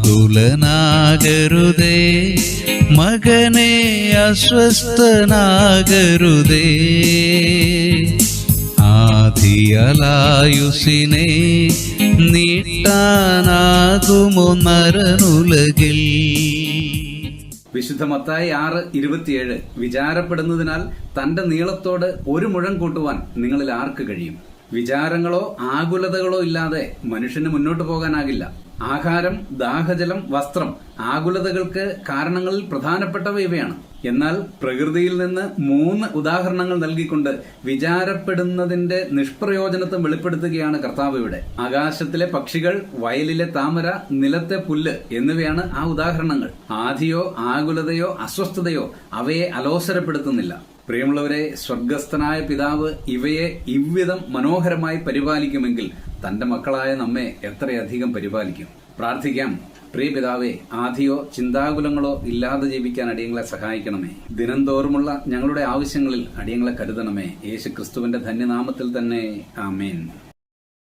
ആകുലനാകരുതേ. മകനെ അസ്വസ്ഥനാകരുതേ. ആധിയലായുസിനെ നീട്ടാനാകുമോ നരനുലകിൽ? വിശുദ്ധ മത്തായി ആറ് ഇരുപത്തിയേഴ് വിചാരപ്പെടുന്നതിനാൽ തന്റെ നീളത്തോട് ഒരു മുഴം കൂട്ടുവാൻ നിങ്ങളിൽ ആർക്ക് കഴിയും? വിചാരങ്ങളോ ആകുലതകളോ ഇല്ലാതെ മനുഷ്യന് മുന്നോട്ട് പോകാനാകില്ല. ആഹാരം ദാഹജലം വസ്ത്രം ആകുലതകൾക്ക് കാരണങ്ങളിൽ പ്രധാനപ്പെട്ടവ ഇവയാണ്. എന്നാൽ പ്രകൃതിയിൽ നിന്ന് മൂന്ന് ഉദാഹരണങ്ങൾ നൽകിക്കൊണ്ട് വിചാരപ്പെടുന്നതിന്റെ നിഷ്പ്രയോജനത്വം വെളിപ്പെടുത്തുകയാണ് കർത്താവ് ഇവിടെ. ആകാശത്തിലെ പക്ഷികൾ വയലിലെ താമര നിലത്തെ പുല്ല് എന്നിവയാണ് ആ ഉദാഹരണങ്ങൾ. ആധിയോ ആകുലതയോ അസ്വസ്ഥതയോ അവയെ അലോസരപ്പെടുത്തുന്നില്ല. പ്രിയമുള്ളവരെ സ്വർഗസ്ഥനായ പിതാവ് ഇവയെ ഇവ്വിധം മനോഹരമായി പരിപാലിക്കുമെങ്കിൽ തന്റെ മക്കളായ നമ്മെ എത്രയധികം പരിപാലിക്കും. പ്രാർത്ഥിക്കാം. പ്രിയ പിതാവേ ആധിയോ ചിന്താകുലങ്ങളോ ഇല്ലാതെ ജീവിക്കാൻ അടിയങ്ങളെ സഹായിക്കണമേ. ദിനംതോറുമുള്ള ഞങ്ങളുടെ ആവശ്യങ്ങളിൽ അടിയങ്ങളെ കരുതണമേ. യേശു ക്രിസ്തുവിന്റെ ധന്യനാമത്തിൽ തന്നെ. ആമേൻ.